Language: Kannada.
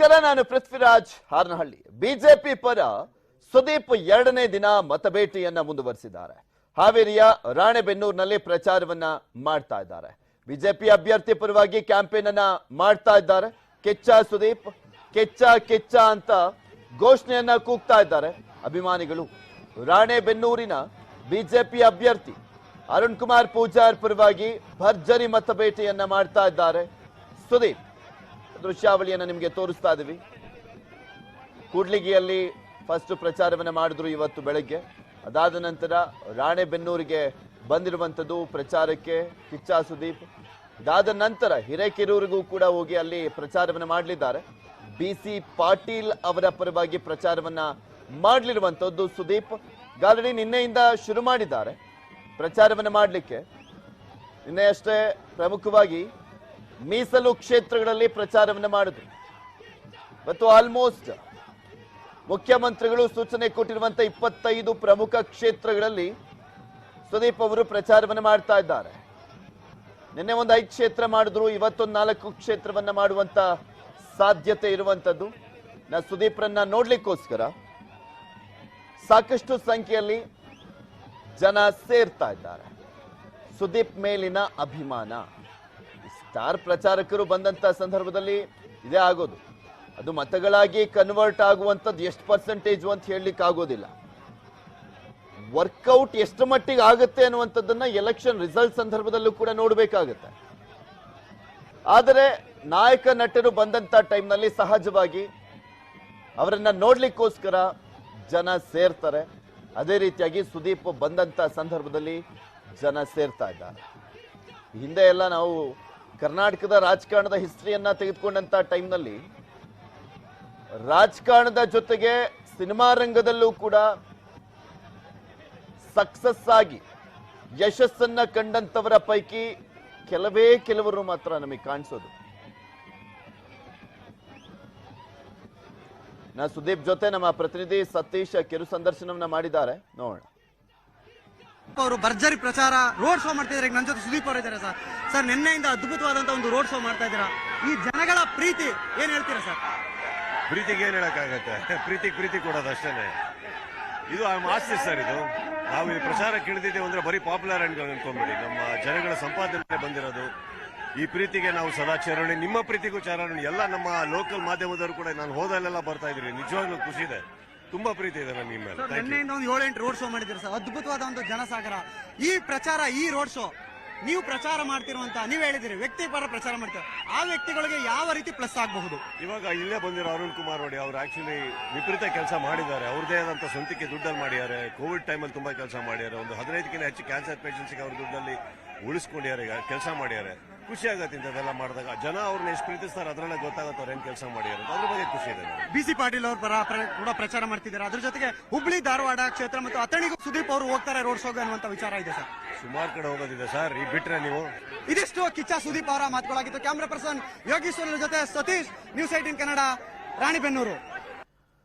ನಮಸ್ಕಾರ, ನಾನು ಪೃಥ್ವಿರಾಜ್ ಹಾರನಹಳ್ಳಿ. ಬಿಜೆಪಿ ಪರ ಸುದೀಪ್ ಎರಡನೇ ದಿನ ಮತಬೇಟೆಯನ್ನ ಮುಂದುವರಿಸಿದ್ದಾರೆ. ಹಾವೇರಿಯ ರಾಣೆಬೆನ್ನೂರಿನಲ್ಲಿ ಪ್ರಚಾರವನ್ನ ಮಾಡ್ತಾ ಇದ್ದಾರೆ. ಬಿಜೆಪಿ ಅಭ್ಯರ್ಥಿ ಪರವಾಗಿ ಕ್ಯಾಂಪೇನ್ ಅನ್ನ ಮಾಡ್ತಾ ಇದ್ದಾರೆ. ಕೆಚ್ಚ ಸುದೀಪ್, ಕೆಚ್ಚ ಕೆಚ್ಚ ಅಂತ ಘೋಷಣೆಯನ್ನ ಕೂಗ್ತಾ ಇದ್ದಾರೆ. ಅಭಿಮಾನಿಗಳು, ರಾಣೆಬೆನ್ನೂರಿನ ಬಿಜೆಪಿ ಅಭ್ಯರ್ಥಿ ಅರುಣ್ ಕುಮಾರ್ ಪೂಜಾರ್ ಪರವಾಗಿ ಭರ್ಜರಿ ಮತಬೇಟೆಯನ್ನ ಮಾಡ್ತಾ ಇದ್ದಾರೆ ಸುದೀಪ್. ದೃಶ್ಯಾವಳಿಯನ್ನ ನಿಮಗೆ ತೋರಿಸ್ತಾ ಇದ್ದೀವಿ ಕೂಡ್ಲಿಗಿಯಲ್ಲಿ ಫಸ್ಟ್ ಪ್ರಚಾರವನ್ನು ಮಾಡಿದ್ರು ಇವತ್ತು ಬೆಳಗ್ಗೆ. ಅದಾದ ನಂತರ ರಾಣೆಬೆನ್ನೂರಿಗೆ ಬಂದಿರುವಂಥದ್ದು ಪ್ರಚಾರಕ್ಕೆ ಕಿಚ್ಚ ಸುದೀಪ್. ಅದಾದ ನಂತರ ಹಿರೇಕೆರೂರಿಗೂ ಕೂಡ ಹೋಗಿ ಅಲ್ಲಿ ಪ್ರಚಾರವನ್ನು ಮಾಡಲಿದ್ದಾರೆ. ಬಿ ಸಿ ಪಾಟೀಲ್ ಅವರ ಪರವಾಗಿ ಪ್ರಚಾರವನ್ನ ಮಾಡಲಿರುವಂಥದ್ದು ಸುದೀಪ್. ಗಾಲಡಿ ನಿನ್ನೆಯಿಂದ ಶುರು ಮಾಡಿದ್ದಾರೆ. ಪ್ರಚಾರವನ್ನು ಮಾಡಲಿಕ್ಕೆ. ನಿನ್ನೆ ಅಷ್ಟೇ ಪ್ರಮುಖವಾಗಿ ಮೀಸಲು ಕ್ಷೇತ್ರಗಳಲ್ಲಿ ಪ್ರಚಾರವನ್ನು ಮಾಡಿದ್ರು. ಮತ್ತು ಆಲ್ಮೋಸ್ಟ್ ಮುಖ್ಯಮಂತ್ರಿಗಳು ಸೂಚನೆ ಕೊಟ್ಟಿರುವಂತಹ ಇಪ್ಪತ್ತೈದು ಪ್ರಮುಖ ಕ್ಷೇತ್ರಗಳಲ್ಲಿ ಸುದೀಪ್ ಅವರು ಪ್ರಚಾರವನ್ನು ಮಾಡ್ತಾ ಇದ್ದಾರೆ. ನಿನ್ನೆ ಒಂದು ಐದು ಕ್ಷೇತ್ರ ಮಾಡಿದ್ರು, ಇವತ್ತೊಂದು ನಾಲ್ಕು ಕ್ಷೇತ್ರವನ್ನ ಮಾಡುವಂತ ಸಾಧ್ಯತೆ ಇರುವಂತದ್ದು. ನಾ ಸುದೀಪ್ರನ್ನ ನೋಡ್ಲಿಕ್ಕೋಸ್ಕರ ಸಾಕಷ್ಟು ಸಂಖ್ಯೆಯಲ್ಲಿ ಜನ ಸೇರ್ತಾ ಇದ್ದಾರೆ. ಸುದೀಪ್ ಮೇಲಿನ ಅಭಿಮಾನ. ಸ್ಟಾರ್ ಪ್ರಚಾರಕರು ಬಂದಂತ ಸಂದರ್ಭದಲ್ಲಿ ಇದೇ ಆಗೋದು. ಅದು ಮತಗಳಾಗಿ ಕನ್ವರ್ಟ್ ಆಗುವಂಥದ್ದು ಎಷ್ಟು ಪರ್ಸೆಂಟೇಜ್ ಅಂತ ಹೇಳಲಿಕ್ಕೆ ಆಗೋದಿಲ್ಲ. ವರ್ಕೌಟ್ ಎಷ್ಟು ಮಟ್ಟಿಗೆ ಆಗುತ್ತೆ ಅನ್ನುವಂಥದ್ದನ್ನ ಎಲೆಕ್ಷನ್ ರಿಸಲ್ಟ್ ಸಂದರ್ಭದಲ್ಲೂ ಕೂಡ ನೋಡಬೇಕಾಗತ್ತೆ. ಆದರೆ ನಾಯಕ ನಟರು ಬಂದಂತ ಟೈಮ್ನಲ್ಲಿ ಸಹಜವಾಗಿ ಅವರನ್ನ ನೋಡ್ಲಿಕ್ಕೋಸ್ಕರ ಜನ ಸೇರ್ತಾರೆ. ಅದೇ ರೀತಿಯಾಗಿ ಸುದೀಪ್ ಬಂದಂತ ಸಂದರ್ಭದಲ್ಲಿ ಜನ ಸೇರ್ತಾ ಇದ್ದಾರೆ. ಹಿಂದೆ ಎಲ್ಲ ನಾವು ಕರ್ನಾಟಕದ ರಾಜಕಾರಣದ ಹಿಸ್ಟ್ರಿಯನ್ನ ತೆಗೆದುಕೊಂಡಂತ ಟೈಮ್ನಲ್ಲಿ ರಾಜಕಾರಣದ ಜೊತೆಗೆ ಸಿನಿಮಾ ರಂಗದಲ್ಲೂ ಕೂಡ ಸಕ್ಸಸ್ ಆಗಿ ಯಶಸ್ಸನ್ನ ಕಂಡಂತವರ ಪೈಕಿ ಕೆಲವೇ ಕೆಲವರು ಮಾತ್ರ ನಮಗೆ ಕಾಣಿಸೋದು. ನಾ ಸುದೀಪ್ ಜೊತೆ ನಮ್ಮ ಪ್ರತಿನಿಧಿ ಸತೀಶ್ ಕಿರು ಸಂದರ್ಶನವನ್ನ ಮಾಡಿದ್ದಾರೆ. ನೋಡೋಣ. ಅವರು ಭರ್ಜರಿ ಪ್ರಚಾರ, ರೋಡ್ ಶೋ ಮಾಡ್ತಿದ್ದಾರೆ ಈಗ ನನ್ನ ಜೊತೆ ಸುದೀಪ್ ಅವರು ಇದ್ದಾರೆ ಸರ್. ಸರ್, ನಿನ್ನೆಯಿಂದ ಅದ್ಭುತವಾದಂತ ಒಂದು ರೋಡ್ ಶೋ ಮಾಡ್ತಾ ಇದ್ದೀರಾ? ಈ ಜನಗಳ ಪ್ರೀತಿ, ಏನ್ ಹೇಳ್ತೀರಾ ಸರ್? ಪ್ರೀತಿಗೆ ಏನ್ ಹೇಳಕ್ಕಾಗತ್ತೆ? ಪ್ರೀತಿ ಪ್ರೀತಿ ಕೊಡೋದು ಅಷ್ಟೇ ಇದು ಆಸ್ತಿ ಸರ್ ಇದು. ನಾವು ಈ ಪ್ರಚಾರಕ್ಕೆ ಇಳಿದಿದ್ದೇವೆ ಅಂದ್ರೆ ಬರೀ ಪಾಪ್ಯುಲರ್ ಅಂಡ್ ಅನ್ಕೊಂಡ್ಬಿಡಿ. ನಮ್ಮ ಜನಗಳ ಸಂಪಾದನೆ ಬಂದಿರೋದು. ಈ ಪ್ರೀತಿಗೆ ನಾವು ಸದಾ ಚರಣಿ, ನಿಮ್ಮ ಪ್ರೀತಿಗೂ ಚರಣಿ. ಎಲ್ಲ ನಮ್ಮ ಲೋಕಲ್ ಮಾಧ್ಯಮದವರು ಕೂಡ ನಾನು ಹೋದಲ್ಲೆಲ್ಲ ಬರ್ತಾ ಇದ್ರಿ ನಿಜವಾಗ್ಲೂ ಖುಷಿ ಇದೆ. ತುಂಬಾ ಪ್ರೀತಿ ಇದೆ ನನ್ನ ನಿಮ್ಮ ಮೇಲೆ ಸರ್ ನಿನ್ನೆಯಿಂದ ಒಂದು ಏಳೆಂಟು ರೋಡ್ ಶೋ ಮಾಡಿದ್ರು ಸರ್? ಅದ್ಭುತವಾದ ಒಂದು ಜನಸಾಗರ ಈ ಪ್ರಚಾರ ಈ ರೋಡ್ ಶೋ ನೀವು ಪ್ರಚಾರ ಮಾಡ್ತಿರುವಂತ ನೀವು ಹೇಳಿದಿರಿ ವ್ಯಕ್ತಿ ಪರ ಪ್ರಚಾರ ಮಾಡ್ತೀರ ಆ ವ್ಯಕ್ತಿಗಳಿಗೆ ಯಾವ ರೀತಿ ಪ್ಲಸ್ ಆಗಬಹುದು? ಇವಾಗ ಇಲ್ಲೇ ಬಂದಿರೋ ಅರುಣ್ ಕುಮಾರ್ ನೋಡಿ ಅವ್ರು ಆಕ್ಚುಲಿ ವಿಪರೀತ ಕೆಲಸ ಮಾಡಿದ್ದಾರೆ. ಅವ್ರದೇ ಆದಂತ ಸ್ವಂತಕ್ಕೆ ದುಡ್ಡಲ್ಲಿ ಮಾಡಿದ್ದಾರೆ. ಕೋವಿಡ್ ಟೈಮಲ್ಲಿ ತುಂಬಾ ಕೆಲಸ ಮಾಡಿದ್ದಾರೆ. ಒಂದು ಹದಿನೈದಕ್ಕಿಂತ ಹೆಚ್ಚು ಕ್ಯಾನ್ಸರ್ ಪೇಷಂಟ್ಸ್ಗೆ ಅವ್ರ ದುಡ್ಡಲ್ಲಿ ಉಳಿಸ್ಕೊಂಡಿದ್ದಾರೆ ಈಗ ಕೆಲಸ ಮಾಡಿದ್ದಾರೆ. ಖುಷಿ ಆಗತ್ತೆ ಇಂಥದ್ದೆಲ್ಲ ಮಾಡಿದಾಗ. ಜನ ಅವ್ರನ್ನ ಎಷ್ಟು ಪ್ರೀತಿಸ್ತಾರೆ ಅದರಲ್ಲೇ ಗೊತ್ತಾಗುತ್ತೆ ಅವ್ರು ಏನ್ ಕೆಲಸ ಮಾಡಿದ್ದಾರೆ. ಅದ್ರ ಬಗ್ಗೆ ಖುಷಿ ಇದೆ ನನಗೆ. ಬಿ ಸಿ ಪಾಟೀಲ್ ಅವ್ರ ಪರ ಪ್ರ- ಕೂಡ ಪ್ರಚಾರ ಮಾಡ್ತಿದ್ದಾರೆ. ಅದ್ರ ಜೊತೆಗೆ ಹುಬ್ಳಿ ಧಾರವಾಡ ಕ್ಷೇತ್ರ ಮತ್ತು ಅಥಣಿಗೂ ಸುದೀಪ್ ಅವರು ಹೋಗ್ತಾರೆ ರೋಡ್ ಶೋಗೆ ಅನ್ನುವಂತ ವಿಚಾರ ಇದೆ ಸರ್. ಸುಮಾರು ಕಡೆ ಹೋಗೋದಿದೆ ಸರ್. ಈ ಬಿಟ್ರೆ ನೀವು? ಇದಿಷ್ಟು ಕಿಚ್ಚ ಸುದೀಪ್ ಅವರ ಮಾತುಗಳಾಗಿತ್ತು. ಕ್ಯಾಮ್ರಾ ಪರ್ಸನ್ ಯೋಗೀಶ್ವರ ಜೊತೆ ಸತೀಶ್ ನ್ಯೂಸ್ ಏಟಿನ್ ಕನ್ನಡ ರಾಣಿಬೆನ್ನೂರು